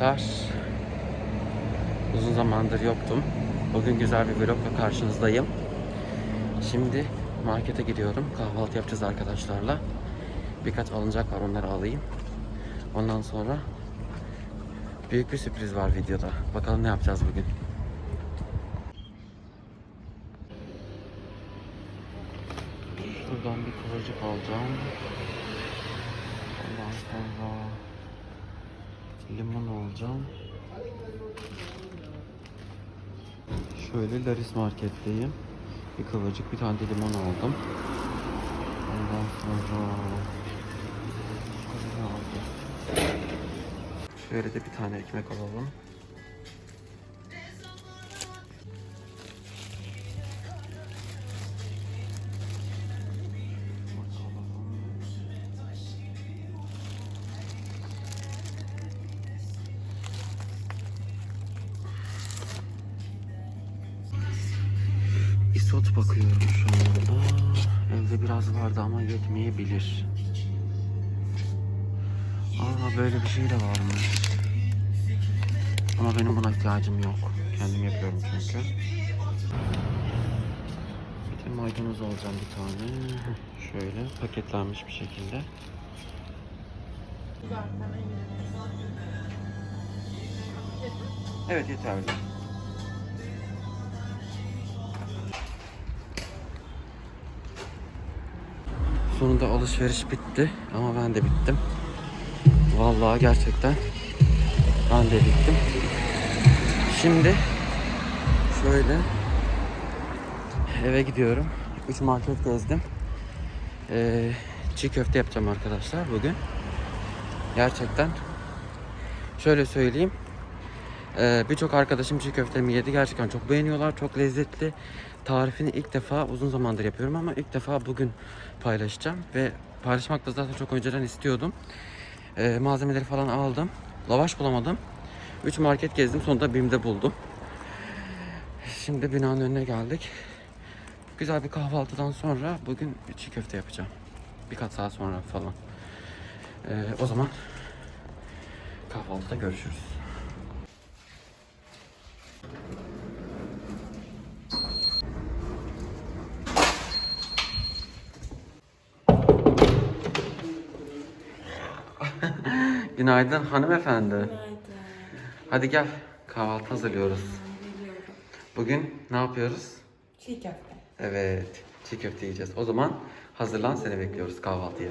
Arkadaşlar. Uzun zamandır yoktum. Bugün güzel bir vlogla karşınızdayım. Şimdi markete gidiyorum. Kahvaltı yapacağız arkadaşlarla. Birkaç alınacak var onları alayım. Ondan sonra büyük bir sürpriz var videoda. Bakalım ne yapacağız bugün. Şuradan bir kıvırcık alacağım. Ondan sonra limon alacağım. Şöyle Laris marketteyim. Bir kıvırcık bir tane de limon aldım. Ondan sonra şöyle de bir tane ekmek alalım. İsot bakıyorum şu anda. Evde biraz vardı ama yetmeyebilir. Aa böyle bir şey de varmış. Ama benim buna ihtiyacım yok. Kendim yapıyorum çünkü. Bir de maydanoz alacağım bir tane. Şöyle paketlenmiş bir şekilde. Evet yeterli. Sonunda alışveriş bitti ama ben de bittim. Vallahi gerçekten ben de bittim. Şimdi şöyle eve gidiyorum. 3 market gezdim. Ee, çiğ köfte yapacağım arkadaşlar bugün. Gerçekten şöyle söyleyeyim. Ee, Birçok arkadaşım çiğ köftemi yedi. Gerçekten çok beğeniyorlar. Çok lezzetli. Tarifini ilk defa uzun zamandır yapıyorum ama ilk defa bugün paylaşacağım. Ve paylaşmak da zaten çok önceden istiyordum. Ee, malzemeleri falan aldım. Lavaş bulamadım. 3 market gezdim. Sonunda BİM'de buldum. Şimdi binanın önüne geldik. Güzel bir kahvaltıdan sonra bugün çiğ köfte yapacağım. Birkaç saat sonra falan. Ee, o zaman kahvaltıda görüşürüz. Günaydın hanımefendi. Hadi gel kahvaltı hazırlıyoruz. Bugün ne yapıyoruz? Çiğ köfte. Evet çiğ köfte yiyeceğiz. O zaman hazırlan seni bekliyoruz kahvaltıya.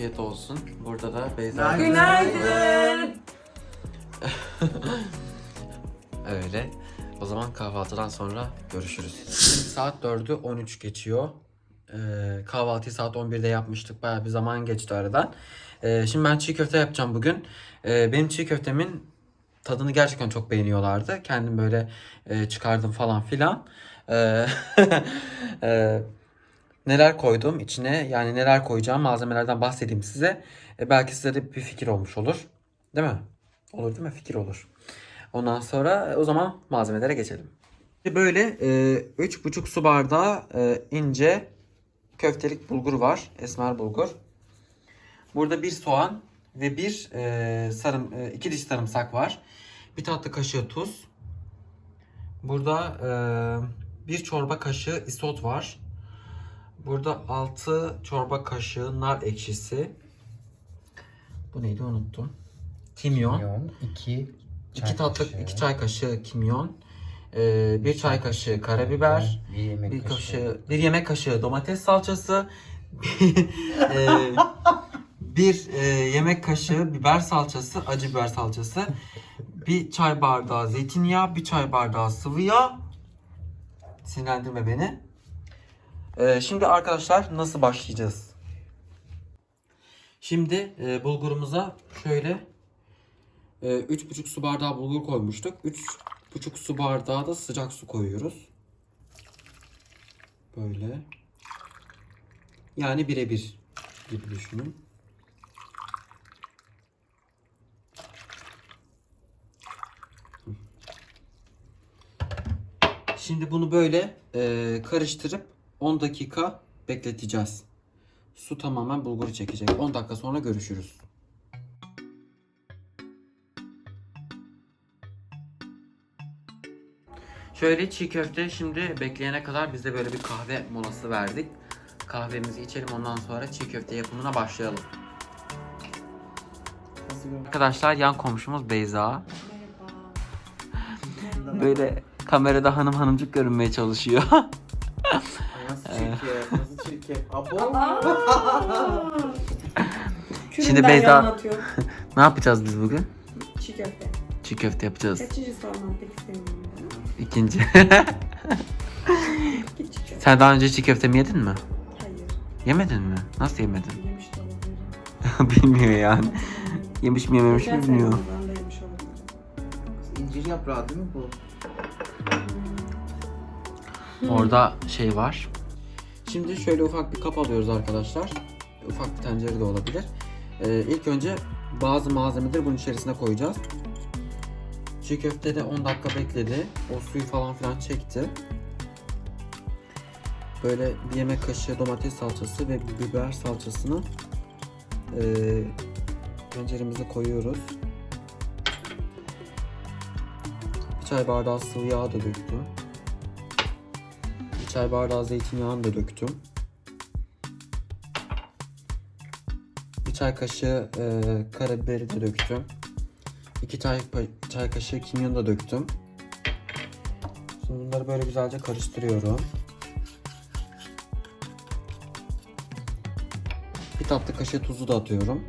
Afiyet olsun. Burada da Beyza. Günaydın. Öyle. O zaman kahvaltıdan sonra görüşürüz. Şimdi saat 4'ü 13 geçiyor. Ee, kahvaltıyı saat 11'de yapmıştık. Bayağı bir zaman geçti aradan. Ee, şimdi ben çiğ köfte yapacağım bugün. Ee, benim çiğ köftemin tadını gerçekten çok beğeniyorlardı. Kendim böyle e, çıkardım falan filan. Ee, e, neler koydum içine yani neler koyacağım malzemelerden bahsedeyim size. E, belki size de bir fikir olmuş olur. Değil mi? Olur değil mi? Fikir olur. Ondan sonra o zaman malzemelere geçelim. Böyle e, üç buçuk su bardağı e, ince köftelik bulgur var. Esmer bulgur. Burada bir soğan ve bir e, sarım, e, iki diş sarımsak var. Bir tatlı kaşığı tuz. Burada e, bir çorba kaşığı isot var. Burada 6 çorba kaşığı nar ekşisi. Bu neydi unuttum. Kimyon. Kimyon, 2 2 tatlı 2 çay kaşığı kimyon. e, bir çay kaşığı karabiber. bir yemek Bir kaşığı. kaşığı, bir yemek kaşığı domates salçası. e, bir e, yemek kaşığı biber salçası, acı biber salçası. Bir çay bardağı zeytinyağı, bir çay bardağı sıvı yağ. Sinirlendirme beni. E, şimdi arkadaşlar nasıl başlayacağız? Şimdi e, bulgurumuza şöyle e, 3,5 su bardağı bulgur koymuştuk. 3,5 su bardağı da sıcak su koyuyoruz. Böyle. Yani birebir gibi düşünün. Şimdi bunu böyle e, karıştırıp 10 dakika bekleteceğiz. Su tamamen bulguru çekecek. 10 dakika sonra görüşürüz. Şöyle çiğ köfte şimdi bekleyene kadar biz de böyle bir kahve molası verdik. Kahvemizi içelim ondan sonra çiğ köfte yapımına başlayalım. Arkadaşlar yan komşumuz Beyza. Böyle kamerada hanım hanımcık görünmeye çalışıyor. Nasıl çirkef, nasıl çirkef. Abo. Şimdi Beyza- ne yapacağız biz bugün? Çiğ köfte. Çiğ köfte yapacağız. Kaçıncı sormam peki senin ya? İkinci. Git çiğ köfte. Sen daha önce çiğ köfte mi yedin mi? Hayır. Yemedin mi? Nasıl yemedin? Yemiş de olabilirim. Bilmiyor yani. Yemiş mi yememiş mi Geçen bilmiyor. sene Ramazan'da yemiş olabilirim. İncir yaprağı değil mi bu? Orada şey var. Şimdi şöyle ufak bir kap alıyoruz arkadaşlar. Ufak bir tencere de olabilir. Ee, ilk önce bazı malzemeleri bunun içerisine koyacağız. Çiğ köfte de 10 dakika bekledi. O suyu falan filan çekti. Böyle bir yemek kaşığı domates salçası ve biber salçasını ee, tenceremize koyuyoruz. Bir çay bardağı sıvı yağ da döktüm. Çay bardağı zeytinyağını da döktüm. Bir çay kaşığı e, karabiberi de döktüm. İki çay, pa- çay kaşığı kimyon da döktüm. Şimdi bunları böyle güzelce karıştırıyorum. Bir tatlı kaşığı tuzu da atıyorum.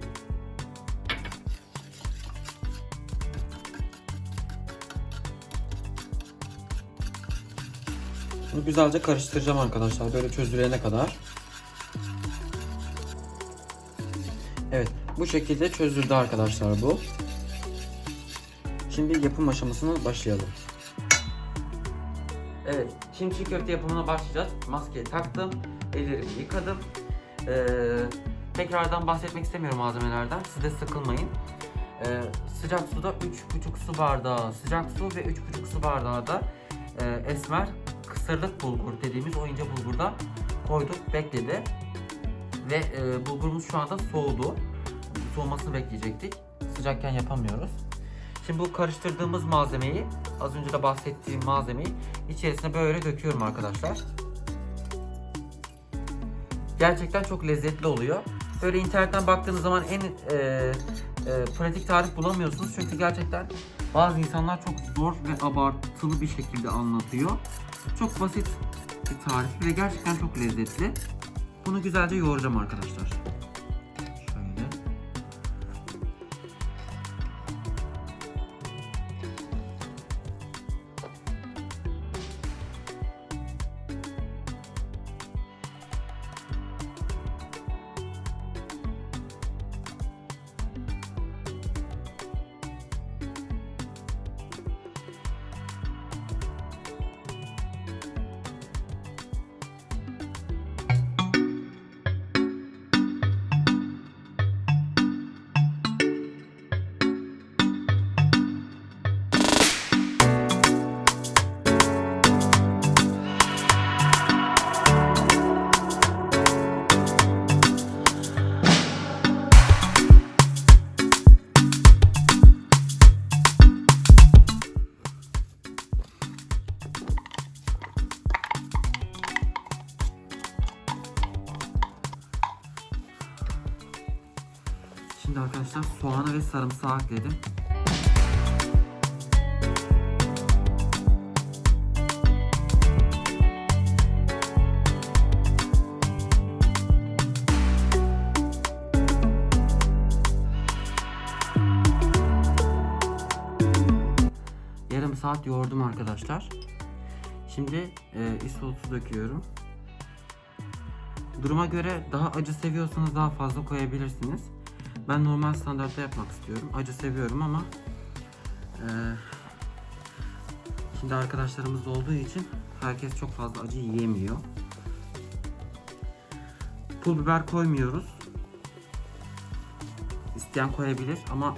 Bunu güzelce karıştıracağım arkadaşlar. Böyle çözülene kadar. Evet. Bu şekilde çözüldü arkadaşlar bu. Şimdi yapım aşamasına başlayalım. Evet. Şimdi köfte yapımına başlayacağız. Maskeyi taktım. Ellerimi yıkadım. Ee, tekrardan bahsetmek istemiyorum malzemelerden. Siz de sıkılmayın. Ee, sıcak suda 3,5 su bardağı sıcak su ve 3,5 su bardağı da e, esmer kısırlık bulgur dediğimiz o ince bulgurda koyduk bekledi. Ve e, bulgurumuz şu anda soğudu. Soğumasını bekleyecektik. Sıcakken yapamıyoruz. Şimdi bu karıştırdığımız malzemeyi az önce de bahsettiğim malzemeyi içerisine böyle döküyorum arkadaşlar. Gerçekten çok lezzetli oluyor. Böyle internetten baktığınız zaman en e, e, pratik tarif bulamıyorsunuz. Çünkü gerçekten bazı insanlar çok zor ve abartılı bir şekilde anlatıyor. Çok basit bir tarif ve gerçekten çok lezzetli. Bunu güzelce yoğuracağım arkadaşlar. Arkadaşlar soğanı ve sarımsağı ekledim. Yarım saat yoğurdum arkadaşlar. Şimdi e, isotu döküyorum. Duruma göre daha acı seviyorsanız daha fazla koyabilirsiniz. Ben normal standartta yapmak istiyorum. Acı seviyorum ama e, şimdi arkadaşlarımız olduğu için herkes çok fazla acı yiyemiyor. Pul biber koymuyoruz. İsteyen koyabilir ama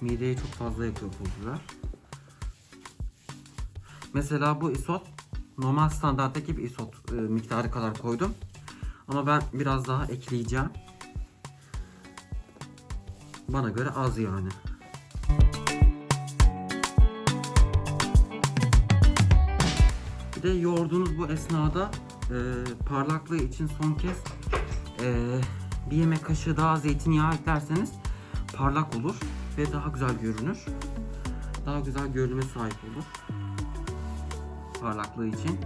mideyi çok fazla yakıyor pul biber. Mesela bu isot normal standarttaki bir isot e, miktarı kadar koydum. Ama ben biraz daha ekleyeceğim. Bana göre az yani. Bir de yoğurduğunuz bu esnada e, parlaklığı için son kez e, bir yemek kaşığı daha zeytinyağı eklerseniz parlak olur ve daha güzel görünür. Daha güzel görünüme sahip olur parlaklığı için.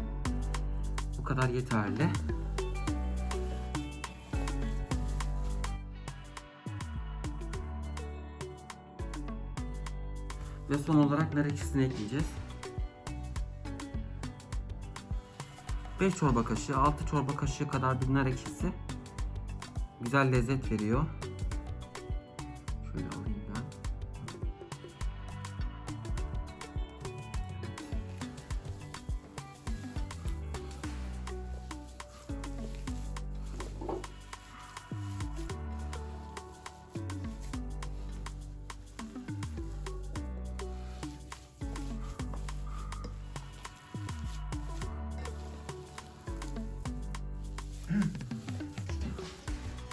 Bu kadar yeterli. Ve son olarak nar ekşisini ekleyeceğiz. 5 çorba kaşığı, 6 çorba kaşığı kadar bir nar ekşisi. Güzel lezzet veriyor.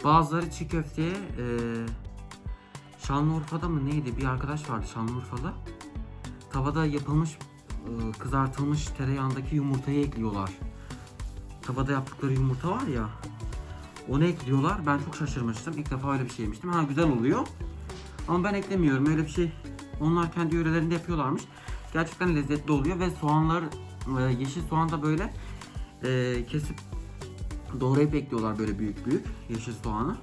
Bazıları çiğ köfteye e, Şanlıurfa'da mı neydi bir arkadaş vardı Şanlıurfalı. Tavada yapılmış e, kızartılmış tereyağındaki yumurtayı ekliyorlar. Tavada yaptıkları yumurta var ya. Onu ekliyorlar. Ben çok şaşırmıştım. İlk defa öyle bir şey yemiştim. Ha güzel oluyor. Ama ben eklemiyorum. Öyle bir şey onlar kendi yörelerinde yapıyorlarmış. Gerçekten lezzetli oluyor ve soğanlar e, yeşil soğan da böyle e, kesip Doğrayıp ekliyorlar böyle büyük büyük yeşil soğanı.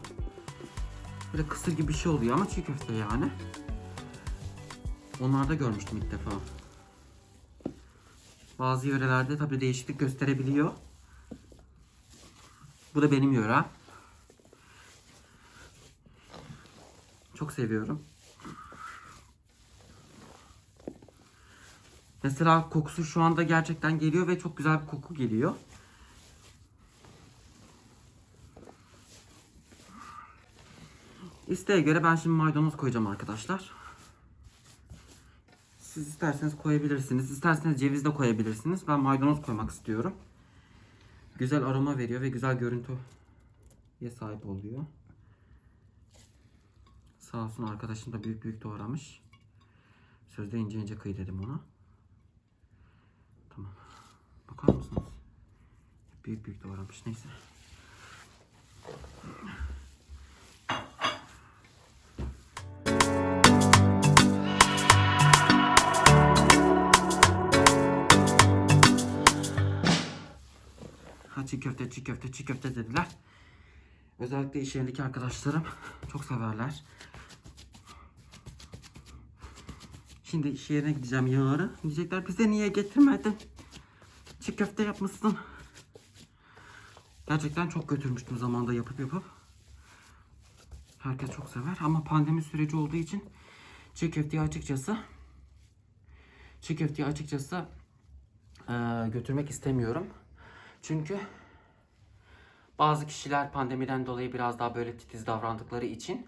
Böyle kısır gibi bir şey oluyor ama çiğ köfte yani. Onlarda görmüştüm ilk defa. Bazı yörelerde tabi değişiklik gösterebiliyor. Bu da benim yörem. Çok seviyorum. Mesela kokusu şu anda gerçekten geliyor ve çok güzel bir koku geliyor. İsteğe göre ben şimdi maydanoz koyacağım arkadaşlar. Siz isterseniz koyabilirsiniz. İsterseniz ceviz de koyabilirsiniz. Ben maydanoz koymak istiyorum. Güzel aroma veriyor ve güzel görüntüye sahip oluyor. Sağ olsun arkadaşım da büyük büyük doğramış. Sözde ince ince kıy dedim ona. Tamam. Bakar mısınız? Büyük büyük doğramış. Neyse. Çiğ köfte, çiğ köfte, çiğ köfte dediler. Özellikle iş yerindeki arkadaşlarım çok severler. Şimdi iş yerine gideceğim yarın. Diyecekler bize niye getirmedin? Çiğ köfte yapmışsın. Gerçekten çok götürmüştüm zamanda yapıp yapıp. Herkes çok sever ama pandemi süreci olduğu için çiğ köfteyi açıkçası çiğ köfteyi açıkçası eee, götürmek istemiyorum. Çünkü bazı kişiler pandemiden dolayı biraz daha böyle titiz davrandıkları için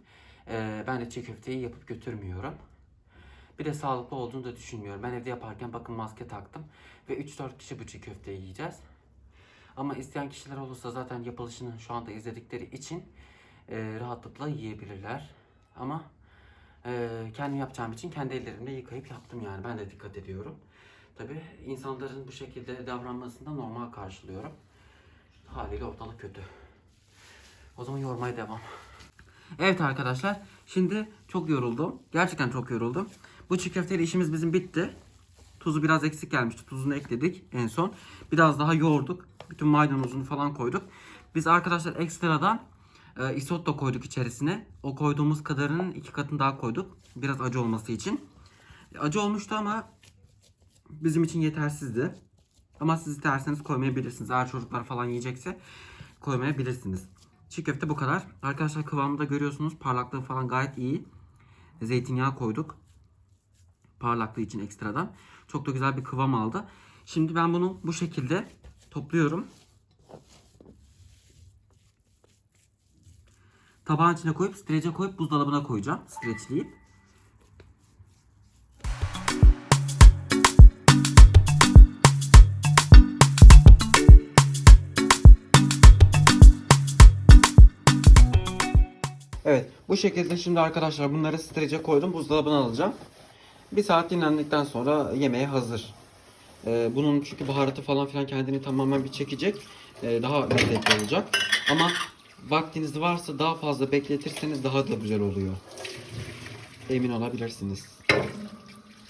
eee, ben de çiğ köfteyi yapıp götürmüyorum. Bir de sağlıklı olduğunu da düşünmüyorum. Ben evde yaparken bakın maske taktım ve 3-4 kişi bu çiğ köfteyi yiyeceğiz. Ama isteyen kişiler olursa zaten yapılışını şu anda izledikleri için eee, rahatlıkla yiyebilirler. Ama eee kendim yapacağım için kendi ellerimle yıkayıp yaptım yani. Ben de dikkat ediyorum. Tabi insanların bu şekilde davranmasını da normal karşılıyorum. Haliyle ortalık kötü. O zaman yormaya devam. Evet arkadaşlar şimdi çok yoruldum. Gerçekten çok yoruldum. Bu çiğ köfteyle işimiz bizim bitti. Tuzu biraz eksik gelmişti. Tuzunu ekledik en son. Biraz daha yoğurduk. Bütün maydanozunu falan koyduk. Biz arkadaşlar ekstradan e, isot da koyduk içerisine. O koyduğumuz kadarının iki katını daha koyduk. Biraz acı olması için. E, Acı olmuştu ama bizim için yetersizdi. Ama siz isterseniz koymayabilirsiniz. Eğer çocuklar falan yiyecekse koymayabilirsiniz. Çiğ köfte bu kadar. Arkadaşlar kıvamını da görüyorsunuz. Parlaklığı falan gayet iyi. Zeytinyağı koyduk. Parlaklığı için ekstradan. Çok da güzel bir kıvam aldı. Şimdi ben bunu bu şekilde topluyorum. Tabağın içine koyup streçe koyup buzdolabına koyacağım. Streçleyip. Evet bu şekilde şimdi arkadaşlar bunları streçe koydum buzdolabına alacağım. Bir saat dinlendikten sonra yemeğe hazır. Ee, bunun çünkü baharatı falan filan kendini tamamen bir çekecek. Ee, daha lezzetli olacak. Ama vaktiniz varsa daha fazla bekletirseniz daha da güzel oluyor. Emin olabilirsiniz.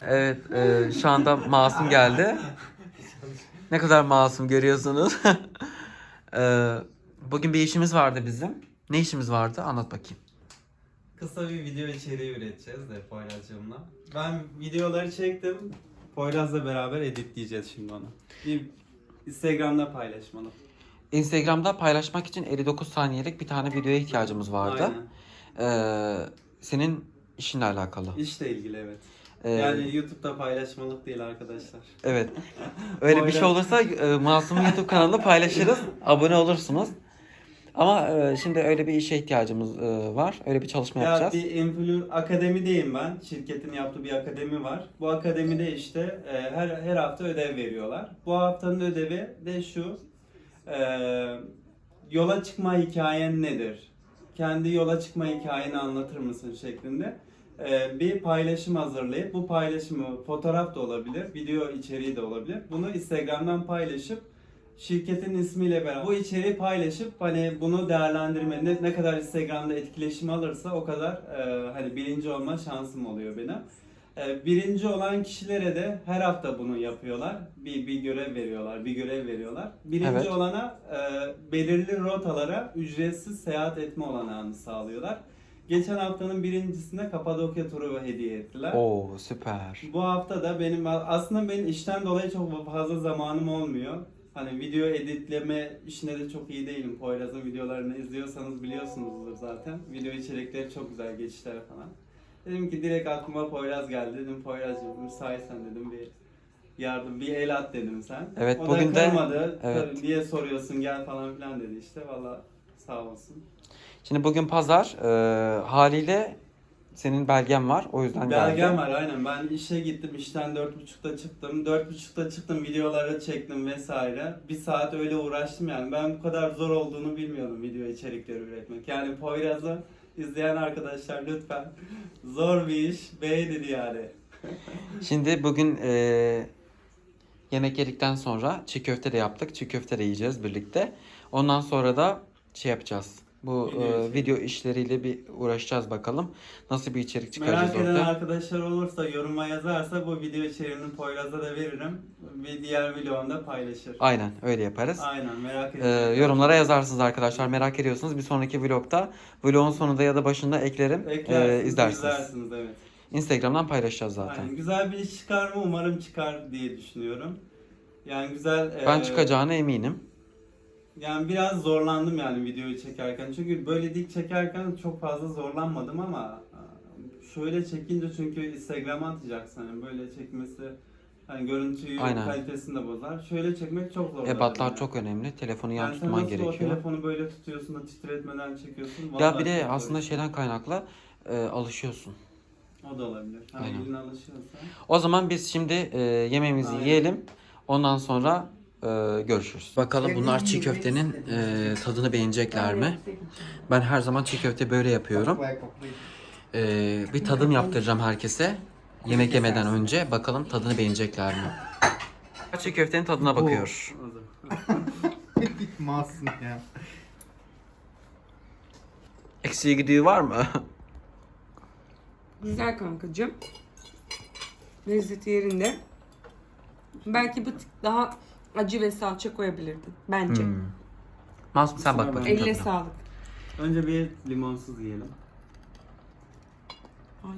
Evet e, şu anda Masum geldi. Ne kadar masum görüyorsunuz. Ee, bugün bir işimiz vardı bizim. Ne işimiz vardı? Anlat bakayım. Kısa bir video içeriği üreteceğiz de Poyraz'cığımla. Ben videoları çektim. Poyraz'la beraber editleyeceğiz şimdi onu. Bir Instagram'da paylaşmalı. Instagram'da paylaşmak için 59 saniyelik bir tane videoya ihtiyacımız vardı. Aynen. Ee, senin işinle alakalı. İşle ilgili evet. Ee, Yani YouTube'da paylaşmalık değil arkadaşlar. Evet. Öyle bir şey olursa e, Masum'un YouTube kanalında paylaşırız. Abone olursunuz. Ama e, şimdi öyle bir işe ihtiyacımız e, var. Öyle bir çalışma Ya yapacağız. bir influ akademideyim ben. Şirketin yaptığı bir akademi var. Bu akademide işte e, her her hafta ödev veriyorlar. Bu haftanın ödevi de şu. e, yola çıkma hikayen nedir? Kendi yola çıkma hikayeni anlatır mısın şeklinde. e, bir paylaşım hazırlayıp bu paylaşımı fotoğraf da olabilir, video içeriği de olabilir. Bunu Instagram'dan paylaşıp şirketin ismiyle beraber bu içeriği paylaşıp hani bunu değerlendirme ne, ne kadar Instagram'da etkileşim alırsa o kadar e, hani birinci olma şansım oluyor benim. E, birinci olan kişilere de her hafta bunu yapıyorlar. Bir bir görev veriyorlar, bir görev veriyorlar. Birinci Evet. olana e, belirli rotalara ücretsiz seyahat etme olanağını sağlıyorlar. Geçen haftanın birincisinde Kapadokya turu hediye ettiler. Oo süper. Bu hafta da benim aslında benim işten dolayı çok fazla zamanım olmuyor. Hani video editleme işine de çok iyi değilim. Poyraz'ın videolarını izliyorsanız biliyorsunuzdur zaten. Video içerikleri çok güzel, geçişler falan. Dedim ki direkt aklıma Poyraz geldi. Dedim Poyraz'cığım müsaitsen dedim bir yardım, bir el at dedim sen. Evet, o bugün da de- kırmadı. evet. Tabii, Niye soruyorsun gel falan filan dedi işte. Valla sağ olsun. Şimdi bugün pazar. e, haliyle senin belgen var. O yüzden Belgem geldim. var aynen. Ben işe gittim. işten dört buçukta çıktım. Dört buçukta çıktım. Videoları çektim vesaire. Bir saat öyle uğraştım yani. Ben bu kadar zor olduğunu bilmiyordum video içerikleri üretmek. Yani Poyraz'ı izleyen arkadaşlar lütfen zor bir iş. Dedi yani. Şimdi bugün e, yemek yedikten sonra çiğ köfte de yaptık. Çiğ köfte de yiyeceğiz birlikte. Ondan sonra da şey yapacağız. Bu Video e, video işleriyle bir uğraşacağız bakalım. Nasıl bir içerik çıkaracağız Merak eden arkadaşlar olursa yoruma yazarsa bu video içeriğini Poyraz'a da veririm. Bir diğer vlogumda paylaşır. Aynen öyle yaparız. Aynen merak E, edin. yorumlara yazarsınız arkadaşlar. Merak ediyorsunuz. Bir sonraki vlogda vlogun sonunda ya da başında eklerim. E, Eklersiniz, izlersiniz. izlersiniz evet. Instagram'dan paylaşacağız zaten. Aynen. Güzel bir iş çıkar mı? Umarım çıkar diye düşünüyorum. Yani güzel. Ben e, çıkacağına eminim. Yani biraz zorlandım yani videoyu çekerken. Çünkü böyle dik çekerken çok fazla zorlanmadım ama e, şöyle çekince çünkü Instagram'a atacaksın. Yani böyle çekmesi hani görüntüyü Aynen. kalitesini de bozar. Şöyle çekmek çok zor. Ebatlar yani. çok önemli. Telefonu yan yani sen tutman nasıl o gerekiyor. telefonu böyle tutuyorsun da titretmeden çekiyorsun. Ya Vallahi bir de aslında şeyden kaynaklı e, alışıyorsun. O da olabilir. Hani Aynen. eline alışıyorsa. O zaman biz şimdi e, yemeğimizi Aynen. yiyelim. Ondan sonra e, görüşürüz. Bakalım bunlar çiğ köftenin e, tadını beğenecekler mi? Ben her zaman çiğ köfte böyle yapıyorum. E, bir tadım yaptıracağım herkese. Yemek yemeden önce bakalım tadını beğenecekler mi? Çiğ köftenin tadına bakıyor. Masum ya. Eksiği gidiği var mı? Güzel kankacığım. Lezzeti yerinde. Belki bir tık daha acı ve salça koyabilirdin. Bence. Hmm. Masum sen bak bakayım. Eline tadına. sağlık. Önce bir limonsuz yiyelim. Ay.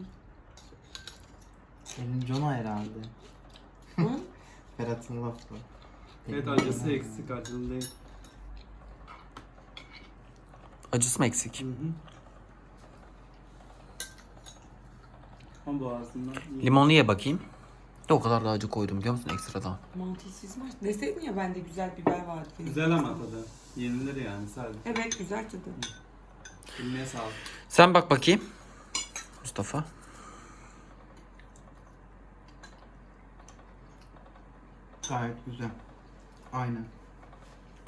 Elin Cona herhalde. Hı? Ferhat'ın lafı. Evet Elin acısı Cona. eksik acılı değil. Acısı mı eksik? Hı hı. Ama boğazından iyi. Limonlu ye bakayım. De o kadar da acı koydum biliyor musun ekstradan. Mantıyı süzmüş. Deseydin ya bende güzel biber vardı. Güzel ama tadı. Yenilir yani sadece. Evet güzel tadı. Eline sağlık. Sen bak bakayım. Mustafa. Gayet güzel. Aynen.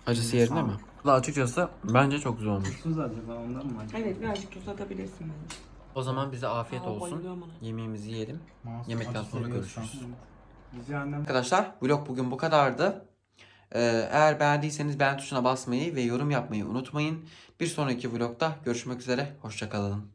Acısı yerinde mi? Valla açıkçası bence çok güzel olmuş. Tuz acaba ondan mı acaba? Evet birazcık tuz atabilirsin bence. O zaman bize afiyet Aa, olsun. bayılıyorum ona. Yemeğimizi yiyelim. Masum Yemekten acı sonra görüşürüz. Annem. Arkadaşlar vlog bugün bu kadardı. Ee, eğer beğendiyseniz beğen tuşuna basmayı ve yorum yapmayı unutmayın. Bir sonraki vlogda görüşmek üzere. Hoşçakalın.